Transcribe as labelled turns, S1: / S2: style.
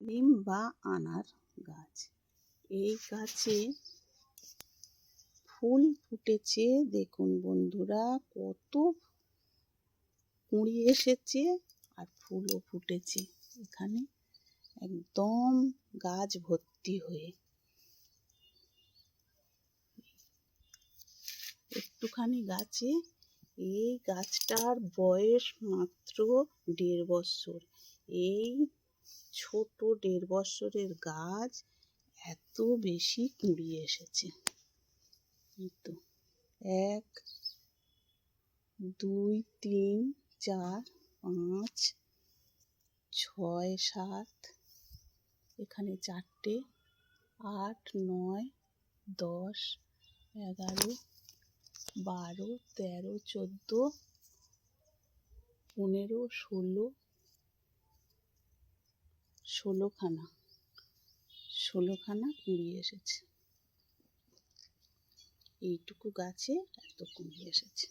S1: নিম বা আনার গাছ। এই গাছে ফুল ফুটেছে, দেখুন বন্ধুরা, কত কুঁড়ি এসেছে আর ফুলও ফুটেছে। এখানে একদম গাছ ভর্তি হয়ে। একটুখানি গাছে, এই গাছটার বয়স মাত্র দেড় বছর। এই ছোট দেড় বছরের গাছ এত বেশি কুঁড়ি এসেছে। তো, এক, দুই, তিন, চার, পাঁচ, ছয়, সাত, এখানে চারটে, আট, নয়, দশ, এগারো, বারো, তেরো, চোদ্দ, পনেরো, ষোলো ষোলোখানা ষোলোখানা কুঁড়ি এসেছে। এইটুকু গাছে এত কুঁড়ি এসেছে।